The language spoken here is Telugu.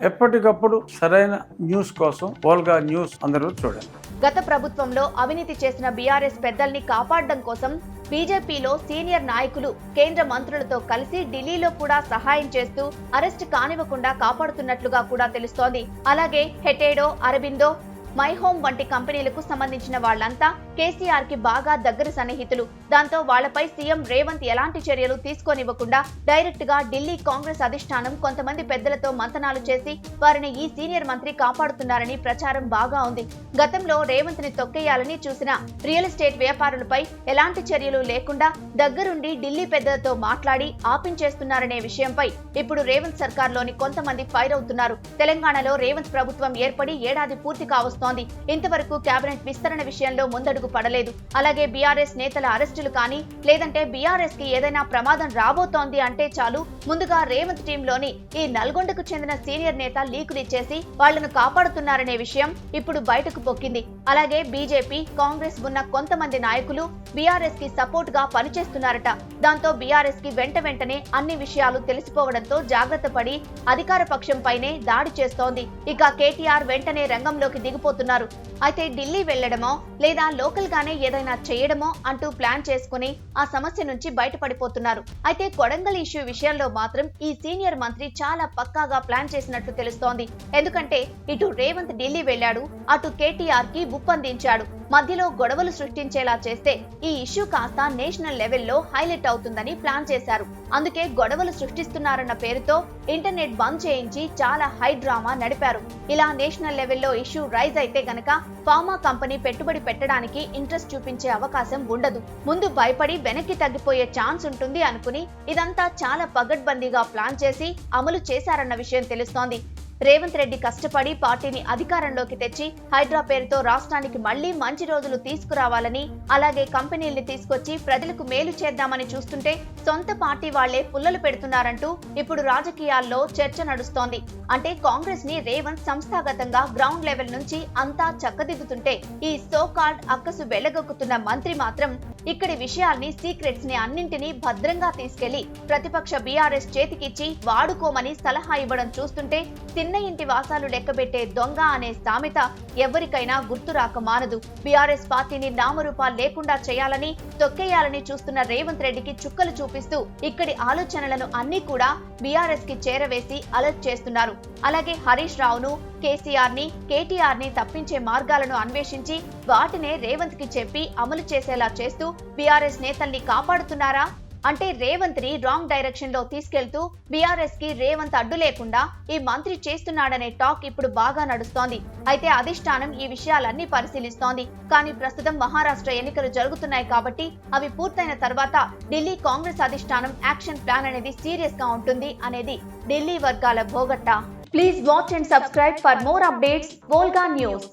ఎప్పటికప్పుడు సరైన న్యూస్ కోసం ఓల్గా న్యూస్ అందరూ చూడండి. గత ప్రభుత్వంలో అవినీతి చేసిన బీఆర్ఎస్ పెద్దల్ని కాపాడడం కోసం బీజేపీలో సీనియర్ నాయకులు కేంద్ర మంత్రులతో కలిసి ఢిల్లీలో కూడా సహాయం చేస్తూ అరెస్ట్ కానివ్వకుండా కాపాడుతున్నట్లుగా కూడా తెలుస్తోంది. అలాగే హెటేడో అరబిందో మై హోమ్ వంటి కంపెనీలకు సంబంధించిన వాళ్ళంతా కేసీఆర్కి బాగా దగ్గర సన్నిహితులు. దాంతో వాళ్ళపై సీఎం రేవంత్ ఎలాంటి చర్యలు తీసుకోనివ్వకుండా డైరెక్ట్గా ఢిల్లీ కాంగ్రెస్ అధిష్టానం కొంతమంది పెద్దలతో మంతనాలు చేసి వారిని ఈ సీనియర్ మంత్రి కాపాడుతున్నారని ప్రచారం బాగా ఉంది. గతంలో రేవంత్ని తొక్కేయాలని చూసిన రియల్ ఎస్టేట్ వ్యాపారులపై ఎలాంటి చర్యలు లేకుండా దగ్గరుండి ఢిల్లీ పెద్దలతో మాట్లాడి ఆపించేస్తున్నారనే విషయంపై ఇప్పుడు రేవంత్ సర్కార్లోని కొంతమంది ఫైర్ అవుతున్నారు. తెలంగాణలో రేవంత్ ప్రభుత్వం ఏర్పడి ఏడాది పూర్తి కావస్తోంది. ఇంతవరకు కేబినెట్ విస్తరణ విషయంలో ముందడుగు పడలేదు. అలాగే బీఆర్ఎస్ నేతల అరెస్టు అరెస్టులు కానీ లేదంటే బీఆర్ఎస్కి ఏదైనా ప్రమాదం రాబోతోంది అంటే చాలు. ముందుగా రేవంత్ టీంలోని ఈ నల్గొండకు చెందిన సీనియర్ నేత లీకులు ఇచ్చేసి వాళ్ళను కాపాడుతున్నారనే విషయం ఇప్పుడు బయటకు పొక్కింది అలాగే బీజేపీ కాంగ్రెస్ ఉన్న కొంతమంది నాయకులు బీఆర్ఎస్కి సపోర్ట్గా పనిచేస్తున్నారట. దాంతో బీఆర్ఎస్కి వెంట వెంటనే అన్ని విషయాలు తెలిసిపోవడంతో జాగ్రత్త పడి అధికార పక్షం పైనే దాడి చేస్తోంది. ఇక కేటీఆర్ వెంటనే రంగంలోకి దిగిపోతున్నారు. అయితే ఢిల్లీ వెళ్ళడమో లేదా లోకల్ గానే ఏదైనా చేయడమో అంటూ ప్లాన్ చేసుకుని ఆ సమస్య నుంచి బయటపడిపోతున్నారు. అయితే కొడంగల్ ఇష్యూ విషయంలో మాత్రం ఈ సీనియర్ మంత్రి చాలా పక్కాగా ప్లాన్ చేసినట్లు తెలుస్తోంది. ఎందుకంటే ఇటు రేవంత్ ఢిల్లీ వెళ్ళాడు అటు కేటీఆర్కి బుప్పందించాడు మధ్యలో గొడవలు సృష్టించేలా చేస్తే ఈ ఇష్యూ కాస్త నేషనల్ లెవెల్లో హైలైట్ అవుతుందని ప్లాన్ చేశారు. అందుకే గొడవలు సృష్టిస్తున్నారన్న పేరుతో ఇంటర్నెట్ బంద్ చేయించి చాలా హై డ్రామా నడిపారు. ఇలా నేషనల్ లెవెల్లో ఇష్యూ రైజ్ అయితే గనక ఫార్మా కంపెనీ పెట్టుబడి పెట్టడానికి ఇంట్రెస్ట్ చూపించే అవకాశం ఉండదు. ముందు భయపడి వెనక్కి తగ్గిపోయే ఛాన్స్ ఉంటుంది అనుకుని ఇదంతా చాలా పగడ్బందీగా ప్లాన్ చేసి అమలు చేశారన్న విషయం తెలుస్తోంది. రేవంత్ రెడ్డి కష్టపడి పార్టీని అధికారంలోకి తెచ్చి హైడ్రా పేరుతో రాష్ట్రానికి మళ్ళీ మంచి రోజులు తీసుకురావాలని అలాగే కంపెనీల్ని తీసుకొచ్చి ప్రజలకు మేలు చేద్దామని చూస్తుంటే సొంత పార్టీ వాళ్ళే పుల్లలు పెడుతున్నారంటూ ఇప్పుడు రాజకీయాల్లో చర్చ నడుస్తోంది. అంటే కాంగ్రెస్ని రేవంత్ సంస్థాగతంగా గ్రౌండ్ లెవెల్ నుంచి అంతా చక్కదిద్దుతుంటే ఈ సోకాల్డ్ అక్కసు వెళ్ళగొక్కుతున్న మంత్రి మాత్రం ఇక్కడి విషయాల్ని సీక్రెట్స్ని అన్నింటినీ భద్రంగా తీసుకెళ్ళి ప్రతిపక్ష బీఆర్ఎస్ చేతికిచ్చి వాడుకోమని సలహా ఇవ్వడం చూస్తుంటే చిన్న ఇంటి వాసాలు లెక్కబెట్టే దొంగ అనే సామెత ఎవరికైనా గుర్తు రాక మానదు. బీఆర్ఎస్ పార్టీని నామరూపాలు లేకుండా చేయాలని తొక్కేయాలని చూస్తున్న రేవంత్ రెడ్డికి చుక్కలు చూపిస్తూ ఇక్కడి ఆలోచనలను అన్ని కూడా బీఆర్ఎస్కి చేరవేసి అలర్ట్ చేస్తున్నారు. అలాగే హరీష్ రావును కేసీఆర్ని కేటీఆర్ని తప్పించే మార్గాలను అన్వేషించి వాటినే రేవంత్కి చెప్పి అమలు చేసేలా చేస్తూ బీఆర్ఎస్ నేతల్ని కాపాడుతున్నారా? అంటే రేవంత్ని రాంగ్ డైరెక్షన్లో తీసుకెళ్తూ బీఆర్ఎస్కి రేవంత్ అడ్డు లేకుండా ఈ మంత్రి చేస్తున్నాడనే టాక్ ఇప్పుడు బాగా నడుస్తోంది. అయితే అధిష్టానం ఈ విషయాలన్నీ పరిశీలిస్తోంది. కానీ ప్రస్తుతం మహారాష్ట్ర ఎన్నికలు జరుగుతున్నాయి కాబట్టి అవి పూర్తయిన తర్వాత ఢిల్లీ కాంగ్రెస్ అధిష్టానం యాక్షన్ ప్లాన్ అనేది సీరియస్గా ఉంటుంది అనేది ఢిల్లీ వర్గాల భోగట్టా Please watch and subscribe for more updates, Volga News.